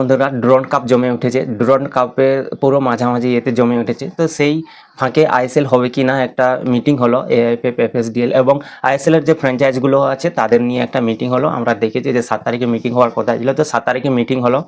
বন্ধুরা drone cup জমে উঠেছে। ড্রোন কাপের পুরো মাঝামাঝি এতে জমে উঠেছে। তো সেই ফাঁকে আইএসএল হবে কি না একটা মিটিং হলো এআইএফএফ এফএসডিএল এবং আইএসএল এর যে ফ্র্যাঞ্চাইজগুলো আছে, তাদের নিয়ে একটা মিটিং হলো। আমরা দেখেছি যে সাত তারিখে মিটিং হওয়ার কথা ছিল। তো সাত তারিখে মিটিং হলো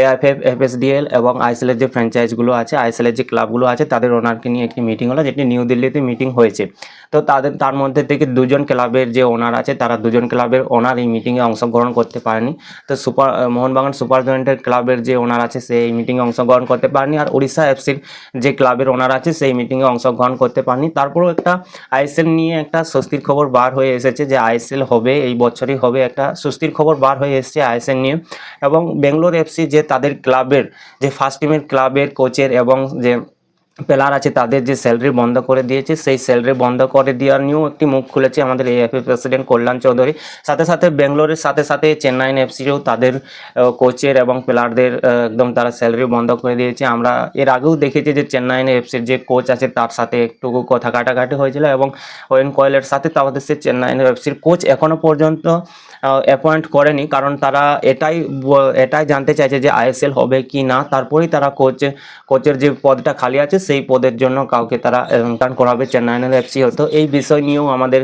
এআইএফএফ এফএসডিএল এবং আইএসএল এর যে ফ্র্যাঞ্চাইজগুলো আছে, আইএসএল এর যে ক্লাবগুলো আছে, তাদের ওনারকে নিয়ে একটি মিটিং হলো, যেটি নিউ দিল্লিতে মিটিং হয়েছে। তো তাদের, তার মধ্যে থেকে দুজন ক্লাবের যে ওনার আছে, তারা দুজন ক্লাবের ওনার এই মিটিংয়ে অংশগ্রহণ করতে পারেনি। তো সুপার, মোহনবাগান সুপার জয়েন্টের ক্লাবের যে ওনার আছে সেই মিটিংয়ে অংশগ্রহণ করতে পারেনি। আর উড়িষ্যা এফসির যে ক্লাবের ওনার আছে, সেই মিটিংয়ে অংশগ্রহণ করতে পারেনি। তারপরেও একটা আইএসএল নিয়ে একটা স্বস্তির খবর বার হয়ে এসেছে যে আইএসএল হবে, এই বছরই হবে একটা স্বস্তির খবর বার হয়ে এসেছে আইএসএল নিয়ে। এবং বেঙ্গলোর এফসি যে তাদের ক্লাবের, যে ফার্স্ট টিমের ক্লাবের কোচের এবং যে প্লেয়ার আছে, তাদের যে স্যালারি বন্ধ করে দিয়েছে, সেই স্যালারি বন্ধ করে দেওয়ার নিয়েও একটি মুখ খুলেছে আমাদের এএফএ প্রেসিডেন্ট কল্যাণ চৌধুরী। সাথে সাথে বেঙ্গলোরের সাথে সাথে চেন্নাইন এফসিও তাদের কোচের এবং প্লেয়ারদের একদম তারা স্যালারি বন্ধ করে দিয়েছে। আমরা এর আগেও দেখেছি যে চেন্নাইন এফসির যে কোচ আছে, তার সাথে একটু কথা কাটাকাটি হয়েছিল এবং ওয়েন কয়েলের সাথে তাদের সে চেন্নাইন এফসির কোচ এখনও পর্যন্ত অ্যাপয়েন্ট করেনি, কারণ তারা এটাই এটাই জানতে চাইছে যে আইএসএল হবে কি না। তারপরেই তারা কোচ কোচের যে পদটা খালি আছে, সেই পদের জন্য কাউকে তারা রিটার্ন করাবে চেন্নাইনের এফসি হতো এই বিষয় নিয়েও আমাদের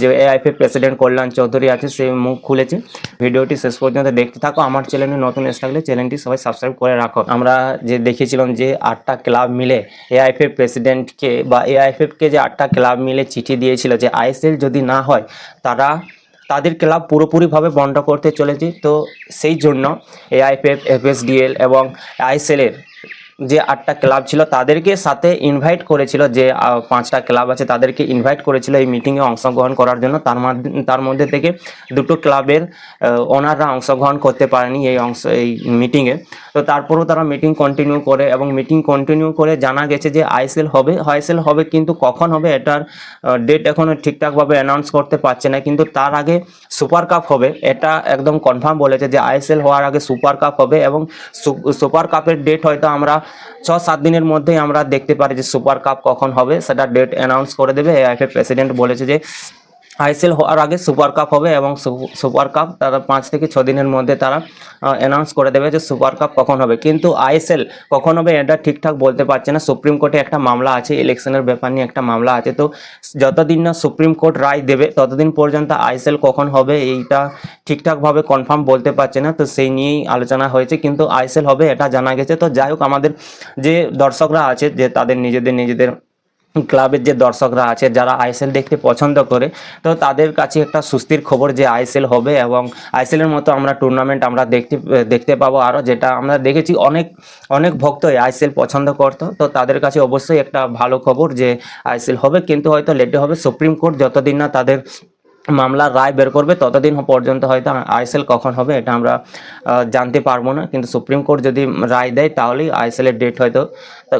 যে এআইপি প্রেসিডেন্ট কল্যাণ চৌধুরী আছে, সে মুখ খুলেছে। ভিডিওটি শেষ পর্যন্ত দেখতে থাকো। আমার চ্যানেলে নতুন এসে থাকলে চ্যানেলটি সবাই সাবস্ক্রাইব করে রাখো। আমরা যে দেখেছিলাম যে আটটা ক্লাব মিলে এআইএফএফ প্রেসিডেন্টকে বা এআইএফএফকে যে আটটা ক্লাব মিলে চিঠি দিয়েছিল যে আইএসএল যদি না হয়, তারা তাদের ক্লাব পুরোপুরিভাবে বন্ধ করতে চলেছে। তো সেই জন্য এআইপিএফ এফএসডিএল এবং আইএসএলের যে আটটা ক্লাব ছিল তাদেরকে সাথে ইনভাইট করেছিল যে পাঁচটা ক্লাব আছে তাদেরকে ইনভাইট করেছিল এই মিটিংয়ে অংশগ্রহণ করার জন্য। তার তার মধ্যে থেকে দুটো ক্লাবের ওনাররা অংশগ্রহণ করতে পারেনি এই অংশ, এই মিটিংয়ে তো তারপরেও তারা মিটিং কন্টিনিউ করে এবং মিটিং কন্টিনিউ করে জানা গেছে যে আইএসএল হবে। আইএসএল হবে কিন্তু কখন হবে এটার ডেট এখনও ঠিকঠাকভাবে অ্যানাউন্স করতে পারছে না। কিন্তু তার আগে সুপার কাপ হবে। এটা একদম কনফার্ম বলেছে যে আইএসএল হওয়ার আগে সুপার কাপ হবে এবং সুপার কাপের ডেট হয়তো আমরা ছ সাত দিনের মধ্যে আমরা দেখতে পারি যে সুপার কাপ কখন হবে, সেটা ডেট অ্যানাউন্স করে দেবে। এআইএফএ প্রেসিডেন্ট বলেছে যে আইএসএল হওয়ার আগে সুপার কাপ হবে এবং সুপার কাপ তারা পাঁচ থেকে ছ দিনের মধ্যে তারা অ্যানাউন্স করে দেবে যে সুপার কাপ কখন হবে। কিন্তু আইএসএল কখন হবে এটা ঠিকঠাক বলতে পারছে না। সুপ্রিম কোর্টে একটা মামলা আছে ইলেকশনের ব্যাপার নিয়ে একটা মামলা আছে। তো যতদিন না সুপ্রিম কোর্ট রায় দেবে, ততদিন পর্যন্ত আইএসএল কখন হবে এইটা ঠিকঠাকভাবে কনফার্ম বলতে পারছে না। তো সেই নিয়েই আলোচনা হয়েছে। কিন্তু আইএসএল হবে এটা জানা গেছে। তো যাই হোক, আমাদের যে দর্শকরা আছে, যে তাদের নিজেদের নিজেদের ক্লাবের যে দর্শকরা আছে, যারা আইএসএল দেখতে পছন্দ করে, তো তাদের কাছে একটা সুস্থির খবর যে আইএসএল হবে এবং আইএসএল এর মতো আমরা টুর্নামেন্ট আমরা দেখতে দেখতে পাবো আরও, যেটা আমরা দেখেছি অনেক অনেক ভক্তই আইএসএল পছন্দ করতো। তো তাদের কাছে অবশ্যই একটা ভালো খবর যে আইএসএল হবে, কিন্তু হয়তো লেটে হবে। সুপ্রিম কোর্ট যতদিন না তাদের মামলার রায় বের করবে, ততদিন পর্যন্ত হয়তো আইএসএল কখন হবে এটা আমরা জানতে পারব না। কিন্তু সুপ্রিম কোর্ট যদি রায় দেয়, তাহলেই আইএসএল এর ডেট হয়তো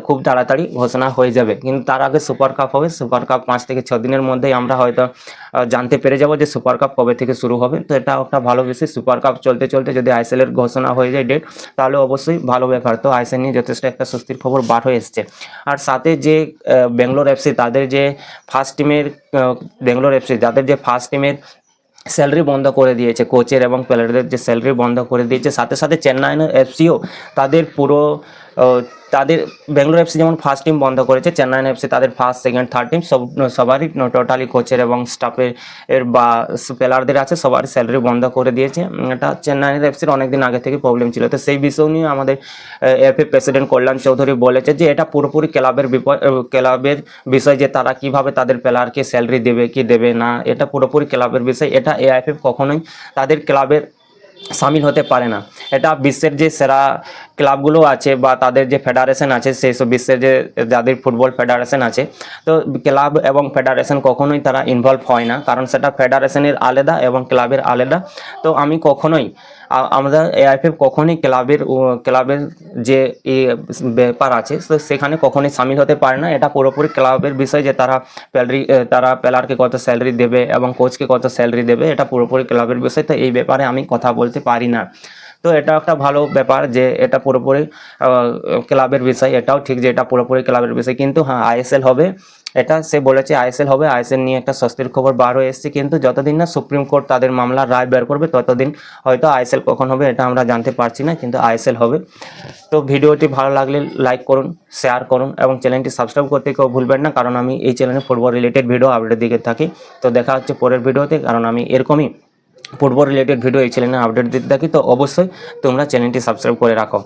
খুব তাড়াতাড়ি ঘোষণা হয়ে যাবে। কিন্তু তার আগে সুপার কাপ হবে। সুপার কাপ পাঁচ থেকে ছ দিনের মধ্যেই আমরা হয়তো জানতে পেরে যাব যে সুপার কাপ কবে থেকে শুরু হবে। তো এটা একটা ভালো বিষয়। সুপার কাপ চলতে চলতে যদি আইএসএল এর ঘোষণা হয়ে যায় ডেট তাহলে অবশ্যই ভালো ব্যাপার। তো আইএসএল নিয়ে যথেষ্ট একটা স্বস্তির খবর বার হয়ে এসছে। আর সাথে যে বেঙ্গলোর এফসি তাদের যে ফার্স্ট টিমের বেঙ্গলোর এফসি যাদের যে ফার্স্ট টিমের স্যালারি বন্ধ করে দিয়েছে কোচের এবং প্লেয়ারদের যে স্যালারি বন্ধ করে দিয়েছে, সাথে সাথে চেন্নাইন এফসিও তাদের পুরো তাদের বেঙ্গলোর এফসি যেমন ফার্স্ট টিম বন্ধ করেছে চেন্নাইন এফসি তাদের ফার্স্ট সেকেন্ড থার্ড টিম সব, সবারই টোটালি কোচের এবং স্টাফের এর বা প্লেয়ারদের আছে সবারই স্যালারি বন্ধ করে দিয়েছে। এটা চেন্নাইন এফসির অনেকদিন আগে থেকে প্রবলেম ছিল। তো সেই বিষয় নিয়ে আমাদের এফএ প্রেসিডেন্ট কল্যাণ চৌধুরী বলেছে যে, এটা পুরোপুরি ক্লাবের ক্লাবের বিষয় যে তারা কীভাবে তাদের প্লেয়ারকে স্যালারি দেবে, কি দেবে না, এটা পুরোপুরি ক্লাবের বিষয়। এটা এআইএফএফ কখনোই তাদের ক্লাবের সামিল হতে পারে না। এটা বিশ্বের যে সেরা ক্লাবগুলো আছে বা তাদের যে ফেডারেশন আছে, সেই সব বিশ্বের যে যাদের ফুটবল ফেডারেশন আছে, তো ক্লাব এবং ফেডারেশন কখনোই তারা ইনভলভ হয় না, কারণ সেটা ফেডারেশনের আলাদা এবং ক্লাবের আলাদা। তো আমি কখনোই আমরা এআইএফএফ কখনই ক্লাবের ক্লাবের যে ব্যাপার আছে, তো সেখানে কখনই সামিল হতে পারে না। এটা পুরোপুরি ক্লাবের বিষয় যে তারা প্যালারি তারা প্লেয়ারকে কত স্যালারি দেবে এবং কোচকে কত স্যালারি দেবে, এটা পুরোপুরি ক্লাবের বিষয়। তো এই ব্যাপারে আমি কথা বলতে পারি না। তো এটা একটা ভালো ব্যাপার যে এটা পুরোপুরি ক্লাবের বিষয়, এটাও ঠিক যে এটা পুরোপুরি ক্লাবের বিষয়, কিন্তু হ্যাঁ আইএসএল হবে। এটা সে বলেছে আইএসএল হবে, আইএসএল নিয়ে একটা স্বস্তির খবর বার হয়ে এসেছে, কিন্তু যতদিন না সুপ্রিম কোর্ট তাদের মামলার রায় বের করবে, ততদিন হয়তো আইএসএল কখন হবে এটা আমরা জানতে পারছি না, কিন্তু আইএসএল হবে। তো ভিডিওটি ভালো লাগলে লাইক করুন শেয়ার করুন, এবং চ্যানেলটি সাবস্ক্রাইব করতে কেউ ভুলবেন না, কারণ আমি এই চ্যানেলে ফুটবল রিলেটেড ভিডিও আপডেট দিকে থাকি। তো দেখা হচ্ছে পরের ভিডিওতে কারণ আমি এরকমই ফুটবল রিলেটেড ভিডিও এই চ্যানেলে আপডেট দিতে থাকি, তো অবশ্যই তোমরা চ্যানেলটি সাবস্ক্রাইব করে রাখো।